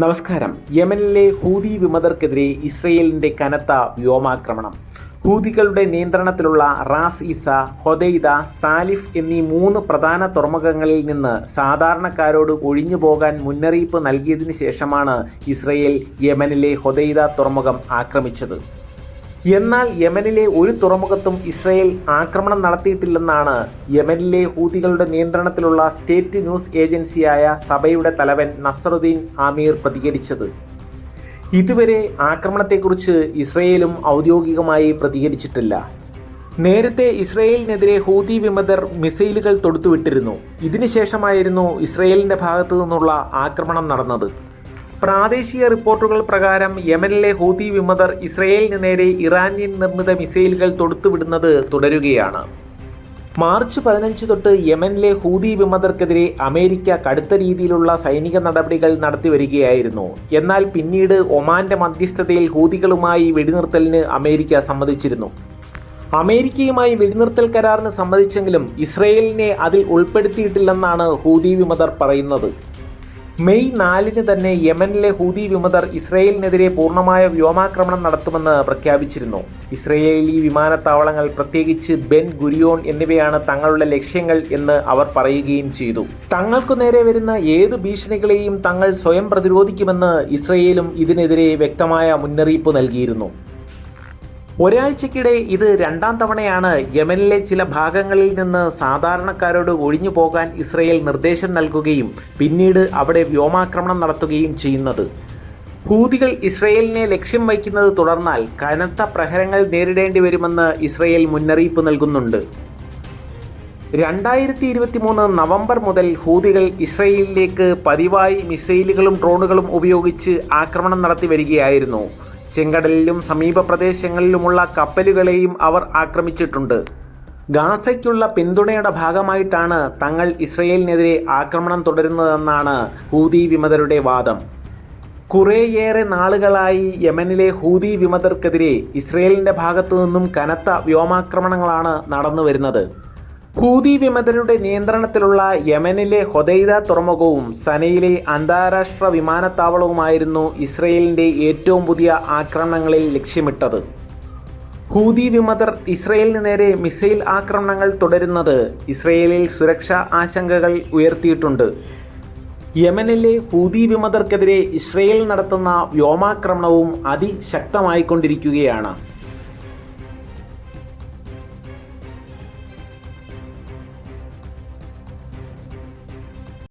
നമസ്കാരം. യമനിലെ ഹൂതി വിമതർക്കെതിരെ ഇസ്രയേലിന്റെ കനത്ത വ്യോമാക്രമണം. ഹൂതികളുടെ നിയന്ത്രണത്തിലുള്ള റാസ് ഇസ ഹൊദൈദ സാലിഫ് എന്നീ മൂന്ന് പ്രധാന തുറമുഖങ്ങളിൽ നിന്ന് സാധാരണക്കാരോട് ഒഴിഞ്ഞു പോകാൻ മുന്നറിയിപ്പ് നൽകിയതിനു ശേഷമാണ് ഇസ്രയേൽ യമനിലെ ഹൊദൈദ തുറമുഖം ആക്രമിച്ചത്. എന്നാൽ യമനിലെ ഒരു തുറമുഖത്തും ഇസ്രയേൽ ആക്രമണം നടത്തിയിട്ടില്ലെന്നാണ് യമനിലെ ഹൂതികളുടെ നിയന്ത്രണത്തിലുള്ള സ്റ്റേറ്റ് ന്യൂസ് ഏജൻസിയായ സഭയുടെ തലവൻ നസറുദ്ദീൻ ആമീർ പ്രതികരിച്ചത്. ഇതുവരെ ആക്രമണത്തെക്കുറിച്ച് ഇസ്രയേലും ഔദ്യോഗികമായി പ്രതികരിച്ചിട്ടില്ല. നേരത്തെ ഇസ്രയേലിനെതിരെ ഹൂതി വിമതർ മിസൈലുകൾ തൊടുത്തുവിട്ടിരുന്നു. ഇതിനുശേഷമായിരുന്നു ഇസ്രയേലിന്റെ ഭാഗത്തു നിന്നുള്ള ആക്രമണം നടന്നത്. പ്രാദേശിക റിപ്പോർട്ടുകൾ പ്രകാരം യമനിലെ ഹൂതി വിമതർ ഇസ്രയേലിന് നേരെ ഇറാനിയൻ നിർമ്മിത മിസൈലുകൾ തൊടുത്തുവിടുന്നത് തുടരുകയാണ്. മാർച്ച് പതിനഞ്ച് തൊട്ട് യമനിലെ ഹൂതി വിമതർക്കെതിരെ അമേരിക്ക കടുത്ത രീതിയിലുള്ള സൈനിക നടപടികൾ നടത്തിവരികയായിരുന്നു എന്നാൽ പിന്നീട് ഒമാന്റെ മധ്യസ്ഥതയിൽ ഹൂതികളുമായി വെടിനിർത്തലിന് അമേരിക്ക സമ്മതിച്ചിരുന്നു. അമേരിക്കയുമായി വെടിനിർത്തൽ കരാറിന് സമ്മതിച്ചെങ്കിലും ഇസ്രയേലിനെ അതിൽ ഉൾപ്പെടുത്തിയിട്ടില്ലെന്നാണ് ഹൂതി വിമതർ പറയുന്നത്. മെയ് നാലിന് തന്നെ യമനിലെ ഹൂതി വിമതർ ഇസ്രയേലിനെതിരെ പൂർണമായ വ്യോമാക്രമണം നടത്തുമെന്ന് പ്രഖ്യാപിച്ചിരുന്നു. ഇസ്രയേലി വിമാനത്താവളങ്ങൾ പ്രത്യേകിച്ച് ബെൻ ഗുരിയോൺ എന്നിവയാണ് തങ്ങളുടെ ലക്ഷ്യങ്ങൾ എന്ന് അവർ പറയുകയും ചെയ്തു. തങ്ങൾക്കു നേരെ വരുന്ന ഏത് ഭീഷണികളെയും തങ്ങൾ സ്വയം പ്രതിരോധിക്കുമെന്ന് ഇസ്രയേലും ഇതിനെതിരെ വ്യക്തമായ മുന്നറിയിപ്പ് നൽകിയിരുന്നു. ഒരാഴ്ചക്കിടെ ഇത് രണ്ടാം തവണയാണ് യമനിലെ ചില ഭാഗങ്ങളിൽ നിന്ന് സാധാരണക്കാരോട് ഒഴിഞ്ഞു പോകാൻ ഇസ്രയേൽ നിർദ്ദേശം നൽകുകയും പിന്നീട് അവിടെ വ്യോമാക്രമണം നടത്തുകയും ചെയ്യുന്നത്. ഹൂതികൾ ഇസ്രയേലിനെ ലക്ഷ്യം വയ്ക്കുന്നത് തുടർന്നാൽ കനത്ത പ്രഹരങ്ങൾ നേരിടേണ്ടി വരുമെന്ന് ഇസ്രയേൽ മുന്നറിയിപ്പ് നൽകുന്നുണ്ട്. രണ്ടായിരത്തി ഇരുപത്തി മൂന്ന് നവംബർ മുതൽ ഹൂതികൾ ഇസ്രയേലിലേക്ക് പതിവായി മിസൈലുകളും ഡ്രോണുകളും ഉപയോഗിച്ച് ആക്രമണം നടത്തി വരികയായിരുന്നു. ചെങ്കടലിലും സമീപ പ്രദേശങ്ങളിലുമുള്ള കപ്പലുകളെയും അവർ ആക്രമിച്ചിട്ടുണ്ട്. ഗാസയ്ക്കുള്ള പിന്തുണയുടെ ഭാഗമായിട്ടാണ് തങ്ങൾ ഇസ്രയേലിനെതിരെ ആക്രമണം തുടരുന്നതെന്നാണ് ഹൂതി വിമതരുടെ വാദം. കുറേയേറെ നാളുകളായി യമനിലെ ഹൂതി വിമതർക്കെതിരെ ഇസ്രയേലിന്റെ ഭാഗത്തു നിന്നും കനത്ത വ്യോമാക്രമണങ്ങളാണ് നടന്നു വരുന്നത് ഹൂതി വിമതരുടെ നിയന്ത്രണത്തിലുള്ള യമനിലെ ഹൊദൈദ തുറമുഖവും സനയിലെ അന്താരാഷ്ട്ര വിമാനത്താവളവുമായിരുന്നു ഇസ്രയേലിന്റെ ഏറ്റവും പുതിയ ആക്രമണങ്ങളിൽ ലക്ഷ്യമിട്ടത്. ഹൂതി വിമതർ ഇസ്രയേലിന് നേരെ മിസൈൽ ആക്രമണങ്ങൾ തുടരുന്നത് ഇസ്രയേലിൽ സുരക്ഷാ ആശങ്കകൾ ഉയർത്തിയിട്ടുണ്ട്. യമനിലെ ഹൂതി വിമതർക്കെതിരെ ഇസ്രയേൽ നടത്തുന്ന വ്യോമാക്രമണവും അതിശക്തമായിക്കൊണ്ടിരിക്കുകയാണ്.